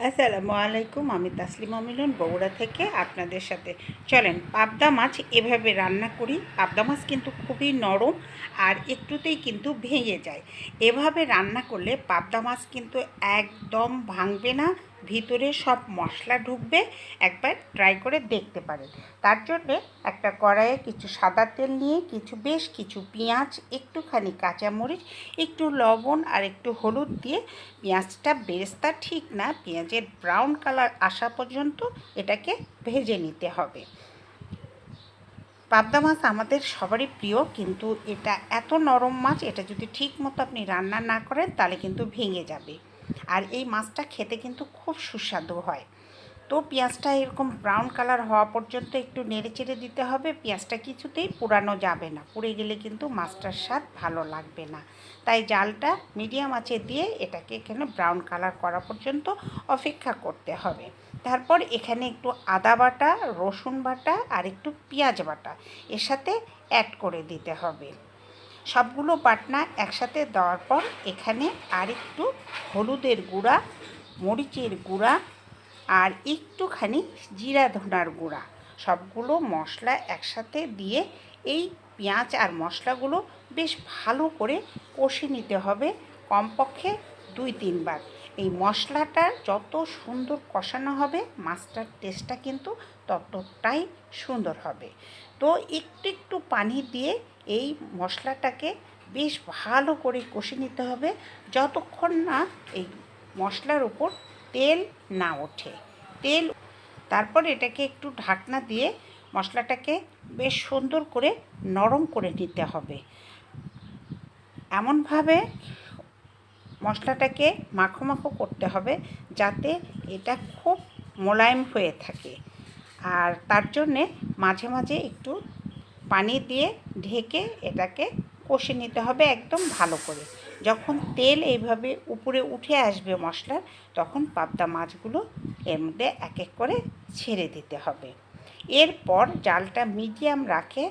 আসসালামু আলাইকুম, আমি তাসলিমা মিলন, বগুড়া থেকে আপনাদের সাথে। চলেন, পাবদা মাছ এভাবে রান্না করি। পাবদা মাছ কিন্তু খুবই নরম আর একটুতেই কিন্তু ভেঙে যায়। এভাবে রান্না করলে পাবদা মাছ কিন্তু একদম ভাঙবে না ভিতরে সব মশলা ঢুকবে, একবার ট্রাই করে দেখতে পারেন। তার জন্যে একটা কড়াইয়ে কিছু সাদা তেল নিয়ে কিছু বেশ কিছু পেঁয়াজ, একটুখানি কাঁচামরিচ, একটু লবণ আর একটু হলুদ দিয়ে পেঁয়াজটা বেরেস্তা ঠিক না, পেঁয়াজের ব্রাউন কালার আসা পর্যন্ত এটাকে ভেজে নিতে হবে। পাবদা মাছ আমাদের সবারই প্রিয়, কিন্তু এটা এত নরম মাছ, এটা যদি ঠিক মতো আপনি রান্না না করেন, তাহলে কিন্তু ভেঙে যাবে। আর এই মাছটা খেতে কিন্তু খুব সুস্বাদু হয়। তো পেঁয়াজটা এরকম ব্রাউন কালার হওয়া পর্যন্ত একটু নেড়ে চেড়ে দিতে হবে। পেঁয়াজটা কিছুতেই পুরানো যাবে না। পুড়ে গেলে কিন্তু মাছটার স্বাদ ভালো লাগবে না। তাই জালটা মিডিয়াম আঁচে দিয়ে এটাকে এখানে ব্রাউন কালার করা পর্যন্ত অপেক্ষা করতে হবে। তারপর এখানে একটু আদা বাটা, রসুন বাটা আর একটু পেঁয়াজ বাটা এর সাথে অ্যাড করে দিতে হবে। সবগুলো বাটনা একসাথে দেওয়ার পর এখানে আর একটু হলুদের গুঁড়া, মরিচের গুঁড়া আর একটুখানি জিরা ধনার গুঁড়া। সবগুলো মশলা একসাথে দিয়ে এই পেঁয়াজ আর মশলাগুলো বেশ ভালো করে কষে নিতে হবে কমপক্ষে দুই তিনবার। এই মশলাটা যত সুন্দর কষানো হবে, মাছটার টেস্টটা কিন্তু ততটাই সুন্দর হবে। তো একটু একটু পানি দিয়ে এই মশলাটাকে বেশ ভালো করে কষে নিতে হবে যতক্ষণ না এই মশলার উপর তেল না ওঠে। তেল তারপর এটাকে একটু ঢাকনা দিয়ে মশলাটাকে বেশ সুন্দর করে নরম করে নিতে হবে। এমনভাবে মশলাটাকে মাখো মাখো করতে হবে যাতে এটা খুব মোলায়েম হয়ে থাকে। আর তার জন্যে মাঝে মাঝে একটু পানি দিয়ে ঢেকে এটাকে কষে নিতে হবে একদম ভালো করে। যখন তেল এইভাবে উপরে উঠে আসবে মশলার, তখন পাবদা মাছগুলো এর মধ্যে এক এক করে ছেড়ে দিতে হবে। এরপর জালটা মিডিয়াম রাখে,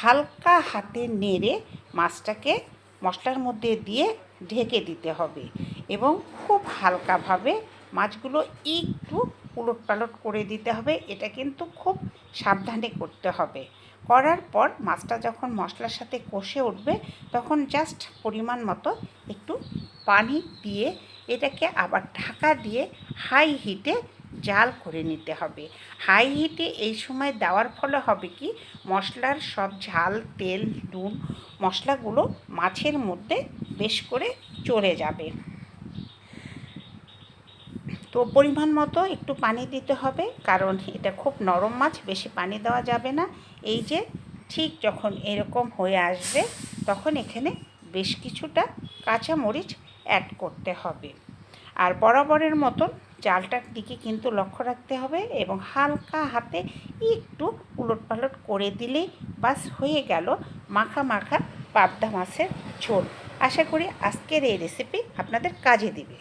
হালকা হাতে নেড়ে মাছটাকে মশলার মধ্যে দিয়ে ঢেকে দিতে হবে এবং খুব হালকাভাবে মাছগুলো একটু উলট পালট করে দিতে হবে। এটা কিন্তু খুব সাবধানে করতে হবে। করার পর মাছটা যখন মশলার সাথে কষে উঠবে, তখন জাস্ট পরিমাণ মতো একটু পানি দিয়ে এটাকে আবার ঢাকা দিয়ে হাই হিটে জাল করে নিতে হবে। হাই হিটে এই সময় দেওয়ার ফলে হবে কি, মশলার সব ঝাল, তেল, নুন মশলাগুলো মাছের মধ্যে বেশ করে চলে যাবে। তো পরিমাণ মতো একটু পানি দিতে হবে, কারণ এটা খুব নরম মাছ, বেশি পানি দেওয়া যাবে না। এই যে ঠিক যখন এরকম হয়ে আসবে, তখন এখানে বেশ কিছুটা কাঁচামরিচ অ্যাড করতে হবে। আর বরাবরের মতন চালটার দিকে কিন্তু লক্ষ্য রাখতে হবে এবং হালকা হাতে একটু উলট পালট করে দিলেই বাস হয়ে গেল মাখা মাখা পাবদা মাছের ঝোল। আশা করি আজকের এই রেসিপি আপনাদের কাজে দিবে।